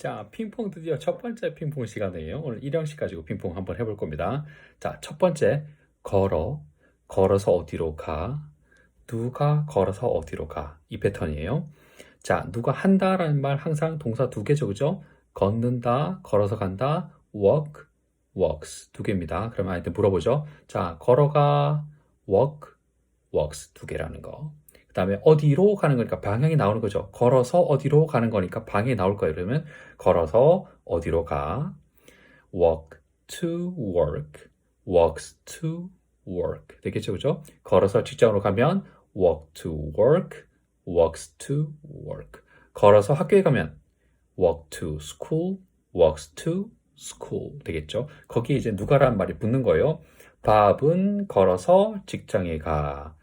자, 핑퐁 드디어 첫 번째 핑퐁 시간이에요. 오늘 1형식 가지고 핑퐁 한번 해볼 겁니다. 자, 첫 번째, 걸어. 걸어서 어디로 가? 누가 걸어서 어디로 가? 이 패턴이에요. 자, 누가 한다라는 말 항상 동사 두 개죠, 그죠? 걷는다, 걸어서 간다, walk, walks 두 개입니다. 그러면 아이한테 물어보죠. 자, 걸어가, walk, walks 두 개라는 거. 그 다음에 어디로 가는 거니까 방향이 나오는 거죠. 걸어서 어디로 가는 거니까 방향이 나올 거예요. 그러면 걸어서 어디로 가? walk to work, walks to work. 되겠죠, 그죠? 걸어서 직장으로 가면 walk to work, walks to work. 걸어서 학교에 가면 walk to school, walks to school. 되겠죠? 거기에 이제 누가라는 말이 붙는 거예요. 밥은 걸어서 직장에 가.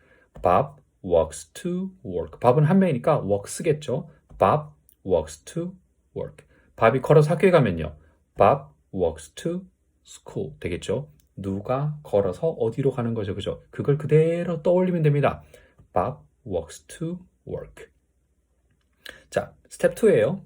밥 walks to work. 밥은 한 명이니까 walks겠죠. 밥 walks to work. 밥이 걸어서 학교에 가면요. 밥 walks to school. 되겠죠. 누가 걸어서 어디로 가는 거죠. 그죠? 그걸 그대로 떠올리면 됩니다. 밥 walks to work. 자, 스텝 2예요.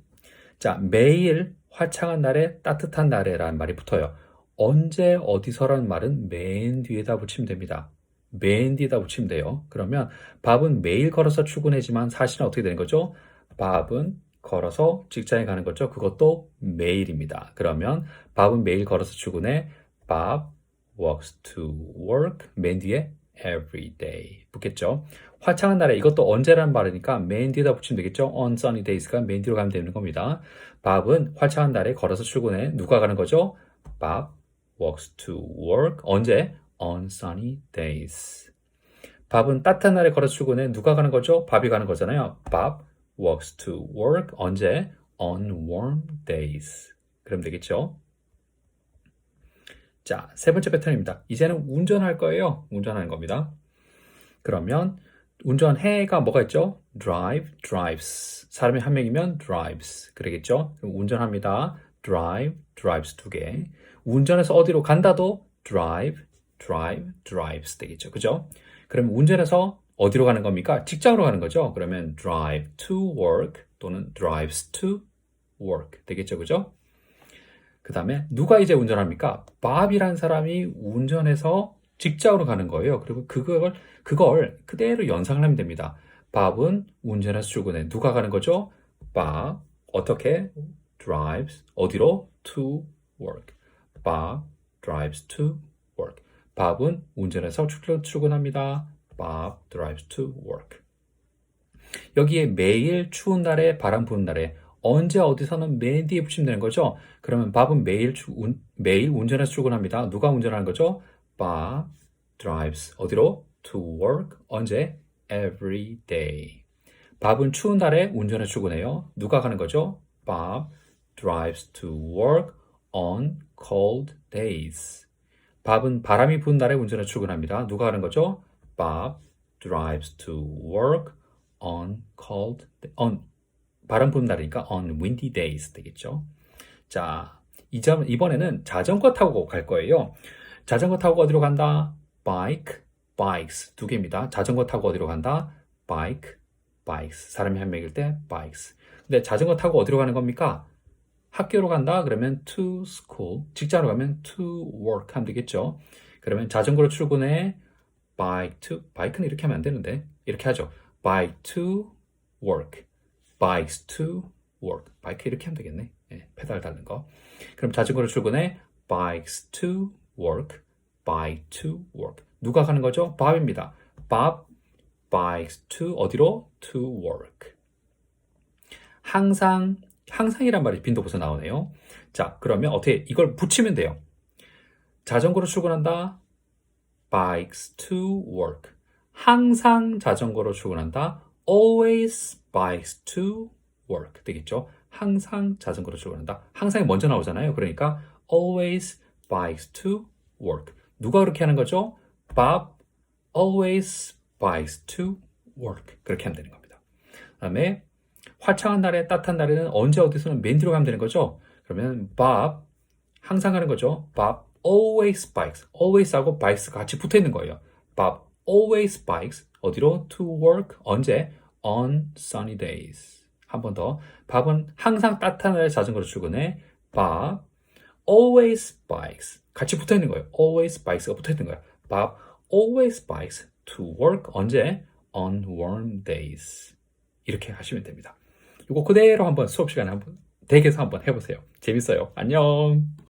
자, 매일 화창한 날에 따뜻한 날에라는 말이 붙어요. 언제 어디서라는 말은 맨 뒤에다 붙이면 됩니다. 맨 뒤에다 붙이면 돼요. 그러면 밥은 매일 걸어서 출근하지만 사실은 어떻게 되는 거죠? 밥은 걸어서 직장에 가는 거죠. 그것도 매일입니다. 그러면 밥은 매일 걸어서 출근해. 밥 walks to work. 맨 뒤에 every day 붙겠죠. 화창한 날에 이것도 언제라는 말이니까 맨 뒤에다 붙이면 되겠죠. on sunny days가 맨 뒤로 가면 되는 겁니다. 밥은 화창한 날에 걸어서 출근해. 누가 가는 거죠? 밥 walks to work. 언제? On sunny days. 밥은 따뜻한 날에 걸어서 출근해. 누가 가는 거죠? 밥이 가는 거잖아요. 밥 walks to work. 언제? on warm days. 그럼 되겠죠? 자, 세 번째 패턴입니다. 이제는 운전할 거예요. 운전하는 겁니다. 그러면 운전해가 뭐가 있죠? drive, drives. 사람이 한 명이면 drives. 그러겠죠? 그럼 운전합니다. drive, drives 두 개. 운전해서 어디로 간다도 drive, drive, drives 되겠죠. 그죠? 그럼 운전해서 어디로 가는 겁니까? 직장으로 가는 거죠. 그러면 drive to work 또는 drives to work 되겠죠. 그죠? 그 다음에 누가 이제 운전합니까? 밥이란 사람이 운전해서 직장으로 가는 거예요. 그리고 그걸, 그걸 그대로 연상을 하면 됩니다. 밥은 운전해서 출근해. 누가 가는 거죠? 밥, 어떻게? drives, 어디로? to work. 밥 drives to. 밥은 운전해서 출근, 출근합니다. 밥 drives to work. 여기에 매일 추운 날에 바람 부는 날에 언제 어디서는 맨 뒤에 붙이면 되는 거죠. 그러면 밥은 매일 주, 운, 매일 운전해서 출근합니다. 누가 운전하는 거죠? 밥 drives 어디로? to work 언제? every day. 밥은 추운 날에 운전해서 출근해요. 누가 가는 거죠? 밥 drives to work on cold days. 밥은 바람이 부는 날에 운전해서 출근합니다. 누가 하는 거죠? 밥 drives to work on cold on 바람 부는 날이니까 on windy days 되겠죠. 자, 이점 이번에는 자전거 타고 갈 거예요. 자전거 타고 어디로 간다? bike, bikes 두 개입니다. 자전거 타고 어디로 간다? bike, bikes. 사람이 한 명일 때 bikes. 근데 자전거 타고 어디로 가는 겁니까? 학교로 간다? 그러면 to school. 직장으로 가면 to work 하면 되겠죠. 그러면 자전거로 출근해 bike to bike는 이렇게 하면 안 되는데 이렇게 하죠. bike to work. bikes to work. 바이크 이렇게 하면 되겠네. 예, 페달 달는 거. 그럼 자전거로 출근해 bikes to work. bike to work. 누가 가는 거죠? 밥입니다. 밥 bikes to 어디로? to work. 항상 항상이란 말이 빈도부서 나오네요. 자, 그러면 어떻게 이걸 붙이면 돼요. 자전거로 출근한다. bikes to work. 항상 자전거로 출근한다. always bikes to work 되겠죠. 항상 자전거로 출근한다. 항상이 먼저 나오잖아요. 그러니까 always bikes to work. 누가 그렇게 하는 거죠? Bob always bikes to work. 그렇게 하면 되는 겁니다. 그다음에 화창한 날에 따뜻한 날에는 언제 어디서는 맨 뒤로 가면 되는 거죠. 그러면 Bob 항상 하는 거죠. Bob always bikes. always하고 bikes 같이 붙어 있는 거예요. Bob always bikes 어디로 to work 언제 on sunny days. 한 번 더. 밥은 항상 따뜻한 날에 자전거로 출근해. Bob always bikes 같이 붙어 있는 거예요. always bikes가 붙어 있는 거예요. Bob always bikes to work 언제 on warm days. 이렇게 하시면 됩니다. 이거 그대로 한번 수업 시간에 한번 댁에서 한번 해보세요. 재밌어요. 안녕.